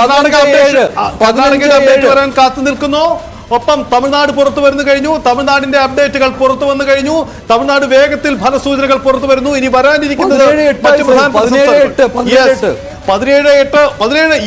Karnataka update വരാൻ കാത്തു നിൽക്കുന്നു. ഒപ്പം തമിഴ്നാട് പുറത്തു വരുന്നു കഴിഞ്ഞു. തമിഴ്നാടിന്റെ അപ്ഡേറ്റുകൾ പുറത്തു വന്നു കഴിഞ്ഞു. തമിഴ്നാട് വേഗത്തിൽ ഫലസൂചനകൾ പുറത്തു വരുന്നു. ഇനി വരാനിരിക്കുന്നത് പതിനേഴ് എട്ട് മറ്റ് പതിനേഴ്. എട്ട്,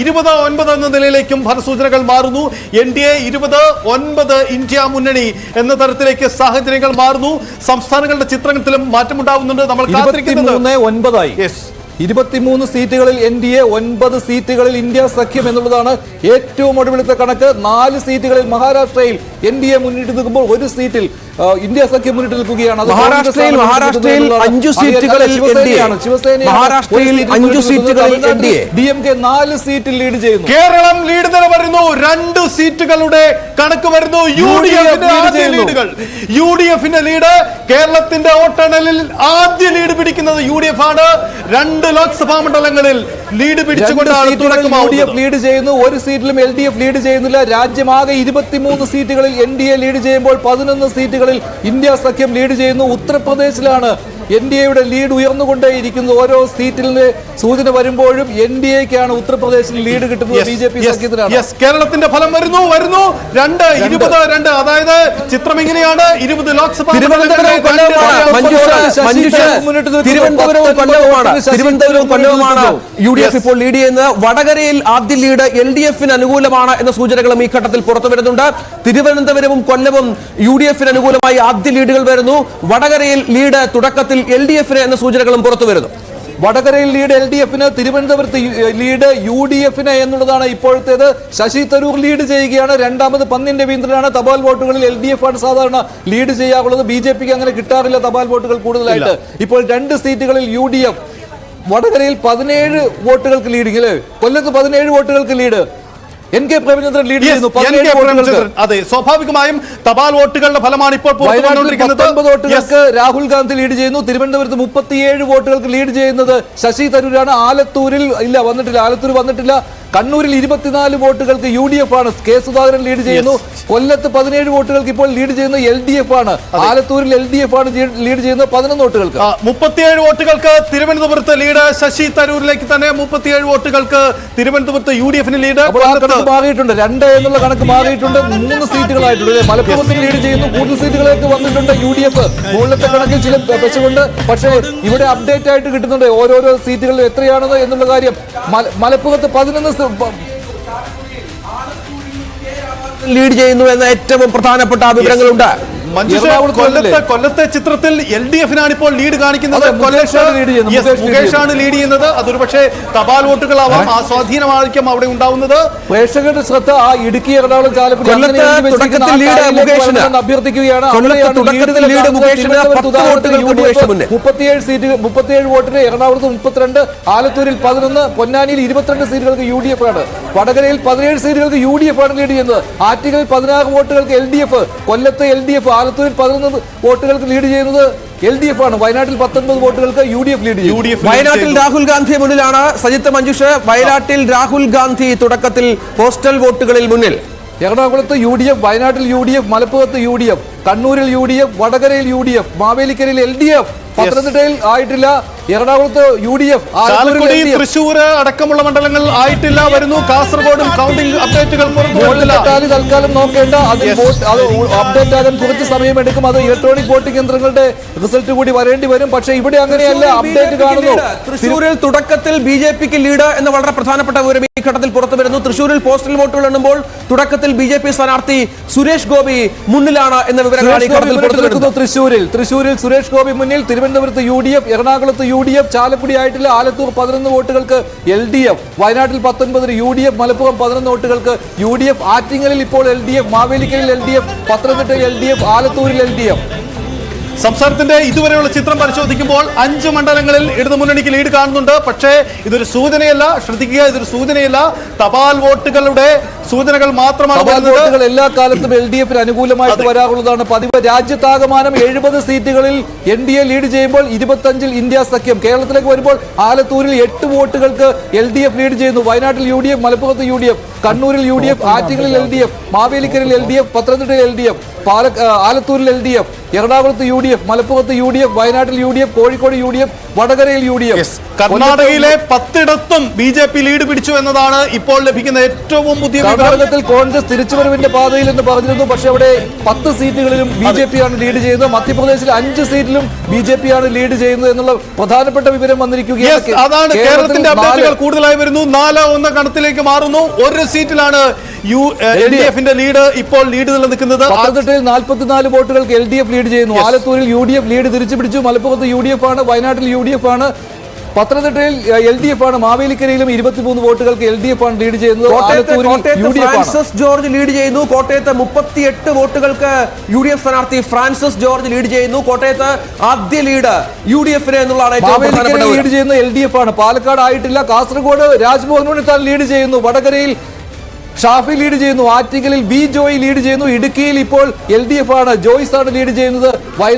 ഇരുപത് ഒൻപത് എന്ന നിലയിലേക്കും ഫലസൂചനകൾ മാറുന്നു. എൻ ഡി എ ഇരുപത് ഒൻപത് ഇന്ത്യ മുന്നണി എന്ന തരത്തിലേക്ക് സാഹചര്യങ്ങൾ മാറുന്നു. സംസ്ഥാനങ്ങളുടെ ചിത്രത്തിലും മാറ്റമുണ്ടാവുന്നുണ്ട്. നമ്മൾ കാത്തിരിക്കുന്നത്. ഒൻപതായി. യെസ് ഇരുപത്തിമൂന്ന് സീറ്റുകളിൽ എൻ ഡി എ ഒൻപത് സീറ്റുകളിൽ ഇന്ത്യ സഖ്യം എന്നുള്ളതാണ് ഏറ്റവും ഒടുവിലത്തെ കണക്ക്. നാല് സീറ്റുകളിൽ മഹാരാഷ്ട്രയിൽ എൻ ഡി എ മുന്നിട്ട് നിൽക്കുമ്പോൾ ഒരു സീറ്റിൽ ഇന്ത്യ സഖ്യം മുന്നിട്ട് നിൽക്കുകയാണ് മഹാരാഷ്ട്രയിൽ മഹാരാഷ്ട്രയിൽ അഞ്ചു സീറ്റുകളിൽ മഹാരാഷ്ട്രയിൽ അഞ്ചു സീറ്റുകളിൽ. D M. കെ നാല് സീറ്റിൽ ലീഡ് ചെയ്യുന്നു. കേരളം ലീഡ് തന്നെ വരുന്നു രണ്ട് സീറ്റുകളുടെ കണക്ക് വരുന്നു. യു ഡി എഫിന്റെ ലീഡ് ലീഡുകൾ. യു ഡി എഫിന്റെ ലീഡ് കേരളത്തിന്റെ വോട്ടെണ്ണലിൽ ആദ്യ ലീഡ് പിടിക്കുന്നത് യു ഡി എഫ് ആണ്. രണ്ട് ലോക്സഭാ മണ്ഡലങ്ങളിൽ ലീഡ് പിടിച്ചുകൊണ്ടാണ് തുടക്കമാവുന്നത്. ലീഡ് ചെയ്യുന്നു ഒരു സീറ്റിലും എൽ ഡി എഫ് ലീഡ് ചെയ്യുന്നില്ല. രാജ്യമാകെ ഇരുപത്തിമൂന്ന് സീറ്റുകളിൽ എൻ ഡി എ ലീഡ് ചെയ്യുമ്പോൾ പതിനൊന്ന് ഇന്ത്യ സഖ്യം ലീഡ് ചെയ്യുന്നു ഉത്തർപ്രദേശിലാണ് എൻ ഡി എയുടെ ലീഡ് ഉയർന്നുകൊണ്ടേയിരിക്കുന്നു. ഓരോ സീറ്റിലെ സൂചന വരുമ്പോഴും എൻ ഡി എക്കാണ് ഉത്തർപ്രദേശിൽ ലീഡ് കിട്ടുന്നത്. ബി ജെ പി സഖ്യത്തിനാണ് കേരളത്തിന്റെ ഫലം വരുന്നു വരുന്നു. രണ്ട് ഇരുപത് രണ്ട്. അതായത് ചിത്രം ഇങ്ങനെയാണ്. ഇരുപത് ലോക്സഭാ തിരുവനന്തപുരവും മഞ്ജുഷ മഞ്ജുഷ തിരുവനന്തപുരവും കൊല്ലവുമാണ് തിരുവനന്തപുരവും കൊല്ലവുമാണ് യു ഡി എഫ് ഇപ്പോൾ ലീഡ് ചെയ്യുന്നത് വടകരയിൽ ആദ്യ ലീഡ് എൽ ഡി എഫിന് അനുകൂലമാണ് എന്ന സൂചനകളും ഈ ഘട്ടത്തിൽ പുറത്തു വരുന്നുണ്ട്. തിരുവനന്തപുരവും കൊല്ലവും യു ഡി എഫിന് അനുകൂലമായി ആദ്യ ലീഡുകൾ വരുന്നു. വടകരയിൽ ലീഡ് തുടക്കത്തിൽ എൽ ഡി എഫിന് എന്ന സൂചനകളും പുറത്തു വരുന്നു. വടകരയിൽ ലീഡ് എൽ ഡി എഫിന് തിരുവനന്തപുരത്ത് ലീഡ് യു ഡി എഫിന് എന്നുള്ളതാണ് ഇപ്പോഴത്തേത്. ശശി തരൂർ ലീഡ് ചെയ്യുകയാണ്. രണ്ടാമത് പന്നിൻ രവീന്ദ്രനാണ് തപാൽ വോട്ടുകളിൽ എൽ ഡി എഫ് ആണ് സാധാരണ ലീഡ് ചെയ്യാറുള്ളത്. ബി ജെ പിക്ക് അങ്ങനെ കിട്ടാറില്ല തപാൽ വോട്ടുകൾ കൂടുതലായിട്ട്. ഇപ്പോൾ രണ്ട് സീറ്റുകളിൽ യു ഡി എഫ്. വടകരയിൽ പതിനേഴ് വോട്ടുകൾക്ക് ലീഡിംഗ് അല്ലേ കൊല്ലത്ത് പതിനേഴ് വോട്ടുകൾക്ക് lead N K Premachandran lead ചെയ്യുന്നു. അതെ സ്വാഭാവികമായും തപാൽ വോട്ടുകളുടെ ഫലമാണ് ഇപ്പോൾ വോട്ടുകൾക്ക് രാഹുൽ ഗാന്ധി ലീഡ് ചെയ്യുന്നു. തിരുവനന്തപുരത്ത് മുപ്പത്തിയേഴ് വോട്ടുകൾക്ക് ലീഡ് ചെയ്യുന്നത് ശശി തരൂരാണ്. ആലത്തൂരിൽ ഇല്ല വന്നിട്ടില്ല. ആലത്തൂർ വന്നിട്ടില്ല. കണ്ണൂരിൽ ഇരുപത്തിനാല് വോട്ടുകൾക്ക് യു ഡി എഫ് ആണ്. കെ സുധാകരൻ ലീഡ് ചെയ്യുന്നു. കൊല്ലത്ത് പതിനേഴ് വോട്ടുകൾക്ക് ഇപ്പോൾ ലീഡ് ചെയ്യുന്നത് എൽ ഡി എഫ് ആണ്. ആലത്തൂരിൽ എൽ ഡി എഫ് ആണ് ലീഡ് ചെയ്യുന്നത് പതിനൊന്ന് വോട്ടുകൾക്ക്. മുപ്പത്തിയേഴ് വോട്ടുകൾക്ക് തിരുവനന്തപുരത്ത് ലീഡ് ശശി തരൂരിലേക്ക് തന്നെ മുപ്പത്തിയേഴ് വോട്ടുകൾക്ക് തിരുവനന്തപുരത്ത് യു ഡി എഫിന് ലീഡ് കണക്ക് മാറിയിട്ടുണ്ട്. രണ്ട് എന്നുള്ള കണക്ക് മാറിയിട്ടുണ്ട്. മൂന്ന് സീറ്റുകളായിട്ടുണ്ട്. മലപ്പുറത്ത് മലപ്പുറത്തിൽ ലീഡ് ചെയ്യുന്നു. കൂടുതൽ സീറ്റുകളിലേക്ക് വന്നിട്ടുണ്ട് യു ഡി എഫ്. മുകളിലത്തെ കണക്കിൽ ചില പെശകുണ്ട് പക്ഷേ ഇവിടെ അപ്ഡേറ്റ് ആയിട്ട് കിട്ടുന്നുണ്ട്. ഓരോരോ സീറ്റുകളിൽ എത്രയാണെന്ന് എന്നുള്ള കാര്യം. മലപ്പുറത്ത് പതിനൊന്ന് ലീഡ് ചെയ്യുന്നു എന്ന ഏറ്റവും പ്രധാനപ്പെട്ട വിവരങ്ങളുണ്ട്. കൊല്ലത്തെ കൊല്ലത്തെ ചിത്രത്തിൽ എൽ ഡി എഫിനാണ് ഇപ്പോൾ ലീഡ് കാണിക്കുന്നത്. മുകേഷാണ് ലീഡ് ചെയ്യുന്നത്. അതൊരു പക്ഷേ തപാൽ വോട്ടുകളാവാം ആ സ്വാധീനമായിരിക്കും അവിടെ ഉണ്ടാവുന്നത്. പ്രേക്ഷകരുടെ ശ്രദ്ധ ആ ഇടുക്കി എറണാകുളം അഭ്യർത്ഥിക്കുകയാണ്. മുപ്പത്തിയേഴ് സീറ്റ് മുപ്പത്തിയേഴ് വോട്ടിന് എറണാകുളത്ത് മുപ്പത്തിരണ്ട് ആലത്തൂരിൽ പതിനൊന്ന് പൊന്നാനിയിൽ ഇരുപത്തിരണ്ട് സീറ്റുകൾക്ക് യു ഡി എഫ് ആണ്. വടകരയിൽ പതിനേഴ് സീറ്റുകൾക്ക് യു ഡി എഫ് ആണ് ലീഡ് ചെയ്യുന്നത് ആറ്റിങ്ങൽ പതിനാറ് വോട്ടുകൾക്ക് എൽ ഡി എഫ് കൊല്ലത്ത് എൽ ഡി എഫ് ആലത്തൂരിൽ പതിനൊന്ന് വോട്ടുകൾക്ക് ലീഡ് ചെയ്യുന്നത് എൽ ഡി എഫ് ആണ്. വയനാട്ടിൽ പത്തൊൻപത് വോട്ടുകൾക്ക് U D F lead U ചെയ്യും ഡി എഫ് വയനാട്ടിൽ രാഹുൽ ഗാന്ധി മുന്നിലാണ് സജിത്ത് മഞ്ജുഷ്. വയനാട്ടിൽ രാഹുൽ ഗാന്ധി തുടക്കത്തിൽ പോസ്റ്റൽ വോട്ടുകളിൽ മുന്നിൽ. എറണാകുളത്ത് യു ഡി എഫ് വയനാട്ടിൽ യു ഡി എഫ് മലപ്പുറത്ത് യു ഡി എഫ് കണ്ണൂരിൽ യു ഡി എഫ് വടകരയിൽ യു ഡി എഫ് മാവേലിക്കരയിൽ എൽ ഡി എഫ് പത്തനംതിട്ടയിൽ ആയിട്ടില്ല എറണാകുളത്ത് U D F Chalakudy Thrissur അടക്കമുള്ള മണ്ഡലങ്ങൾ ആയിട്ടില്ല വരുന്നു. കാസർഗോഡും കൗണ്ടിംഗ് അപ്ഡേറ്റുകൾ തൽക്കാലം നോക്കേണ്ട അത് അപ്ഡേറ്റ് ആകാൻ കുറച്ച് സമയം എടുക്കും അത് ഇലക്ട്രോണിക് വോട്ടിംഗ് യന്ത്രങ്ങളുടെ റിസൾട്ട് കൂടി വരേണ്ടി വരും. പക്ഷേ ഇവിടെ അങ്ങനെയല്ല അപ്ഡേറ്റ് കാണുന്നു. തൃശൂരിൽ തുടക്കത്തിൽ ബി ജെ പിക്ക് ലീഡ് എന്ന വളരെ പ്രധാനപ്പെട്ട വിവരം ഈ ഘട്ടത്തിൽ പുറത്തു വരുന്നു. തൃശൂരിൽ പോസ്റ്റൽ വോട്ടുകൾ എണ്ണുമ്പോൾ തുടക്കത്തിൽ ബി ജെ പി സ്ഥാനാർത്ഥി സുരേഷ് ഗോപി മുന്നിലാണ് എന്ന വിവരങ്ങൾ തൃശ്ശൂരിൽ തൃശ്ശൂരിൽ സുരേഷ് ഗോപി മുന്നിൽ തിരുവനന്തപുരത്ത് യു ഡി എഫ് എറണാകുളത്ത് യു ഡി എഫ് ചാലക്കുടി ആയിട്ടില്ല ആലത്തൂർ പതിനൊന്ന് വോട്ടുകൾക്ക് എൽ ഡി എഫ് വയനാട്ടിൽ പത്തൊൻപതിന് യു ഡി എഫ് മലപ്പുറം പതിനൊന്ന് വോട്ടുകൾക്ക് യു ഡി എഫ് ആറ്റിങ്ങലിൽ ഇപ്പോൾ എൽ ഡി എഫ് മാവേലിക്കലിൽ എൽ ഡി എഫ് പത്തനംതിട്ടയിൽ എൽ ഡി എഫ് ആലത്തൂരിൽ എൽ ഡി എഫ്. സംസ്ഥാനത്തിന്റെ ഇതുവരെയുള്ള ചിത്രം പരിശോധിക്കുമ്പോൾ അഞ്ച് മണ്ഡലങ്ങളിൽ ഇടതുമുന്നണിക്ക് ലീഡ് കാണുന്നുണ്ട്. പക്ഷേ ഇതൊരു സൂചനയല്ല. ശ്രദ്ധിക്കുക ഇതൊരു സൂചനയല്ല. തപാൽ വോട്ടുകളുടെ സൂചനകൾ മാത്രമാണ് വോട്ടുകൾ എല്ലാ കാലത്തും എൽ ഡി എഫിന് അനുകൂലമായിട്ട് വരാറുള്ളതാണ്. പതിവ് രാജ്യത്താകമാനം എഴുപത് സീറ്റുകളിൽ എൻ ഡി എ ലീഡ് ചെയ്യുമ്പോൾ ഇരുപത്തഞ്ചിൽ ഇന്ത്യ സഖ്യം. കേരളത്തിലേക്ക് വരുമ്പോൾ ആലത്തൂരിൽ എട്ട് വോട്ടുകൾക്ക് എൽ ഡി എഫ് ലീഡ് ചെയ്യുന്നു. വയനാട്ടിൽ യു ഡി എഫ് മലപ്പുറത്ത് യു ഡി എഫ് കണ്ണൂരിൽ യു ഡി എഫ് ആറ്റിങ്ങലിൽ എൽ ഡി എഫ് മാവേലിക്കരിൽ എൽ ഡി എഫ് പത്തനംതിട്ടയിൽ എൽ ഡി എഫ്. പാല ആലത്തൂരിൽ എൽ ഡി എഫ് എറണാകുളത്ത് യു ഡി എഫ് മലപ്പുറത്ത് യു ഡി എഫ് വയനാട്ടിൽ U D F Kozhikode U D F വടകരയിൽ U D F. കർണാടകയിലെ പത്തിടത്തും ബി ജെ പി ലീഡ് പിടിച്ചു എന്നതാണ് ഇപ്പോൾ ലഭിക്കുന്ന ഏറ്റവും പുതിയ വിഭാഗത്തിൽ കർണാടകത്തിൽ കോൺഗ്രസ് തിരിച്ചുവരവിന്റെ പാതയിൽ എന്ന് പറഞ്ഞിരുന്നു. പക്ഷേ അവിടെ പത്ത് സീറ്റുകളിലും ബി ജെ പി ആണ് ലീഡ് ചെയ്യുന്നത്. മധ്യപ്രദേശിൽ അഞ്ച് സീറ്റിലും ബി ജെ പി ആണ് ലീഡ് ചെയ്യുന്നത് എന്നുള്ള പ്രധാനപ്പെട്ട വിവരം വന്നിരിക്കുകയാണ്. അതാണ് കേരളത്തിന്റെ അപ്ഡേറ്റുകൾ കൂടുതലായി വരുന്നു. നാല് ഒന്ന് കണത്തിലേക്ക് മാറുന്നു. ഒരു സീറ്റിലാണ് യു എൽ ഡി എഫിന്റെ ലീഡ് ഇപ്പോൾ ലീഡ് നിലനിൽക്കുന്നത്. പത്തനംതിട്ടയിൽ നാൽപ്പത്തിനാല് വോട്ടുകൾക്ക് എൽ ഡി എഫ് ലീഡ് ചെയ്യുന്നു. ആലത്തൂരിൽ യു ഡി എഫ് ലീഡ് തിരിച്ചു പിടിച്ചു മലപ്പുറത്ത് യു ഡി എഫ് ആണ്. വയനാട്ടിൽ യു ഡി എഫ് ആണ്. പത്തനംതിട്ടയിൽ എൽ ഡി എഫ് ആണ്. മാവേലിക്കരയിലും ഇരുപത്തിമൂന്ന് വോട്ടുകൾക്ക് എൽ ഡി എഫ് ആണ് ലീഡ് ചെയ്യുന്നത്. ഫ്രാൻസിസ് ജോർജ് ലീഡ് ചെയ്യുന്നു. കോട്ടയത്ത് മുപ്പത്തിയെട്ട് വോട്ടുകൾക്ക് യു ഡി എഫ് സ്ഥാനാർത്ഥി ഫ്രാൻസിസ് ജോർജ് ലീഡ് ചെയ്യുന്നു. കോട്ടയത്ത് ആദ്യ ലീഡ് യു ഡി എഫിന് എന്നുള്ളതാണ് മാവേലിക്കരയിൽ ലീഡ് ചെയ്യുന്ന എൽ ഡി എഫ് ആണ്. പാലക്കാട് ആയിട്ടില്ല. കാസർഗോഡ് രാജ്മോഹൻ ഉണ്ണിത്താൻ ലീഡ് ചെയ്യുന്നു. വടകരയിൽ ഷാഫി ലീഡ് ചെയ്യുന്നു ആറ്റിങ്ങലിൽ ബി ജോയ് ലീഡ് ചെയ്യുന്നു ഇടുക്കിയിൽ ഇപ്പോൾ എൽ ഡി എഫ് ആണ്. ജോയ്സ് ആണ് ലീഡ് ചെയ്യുന്നത് വയനാട്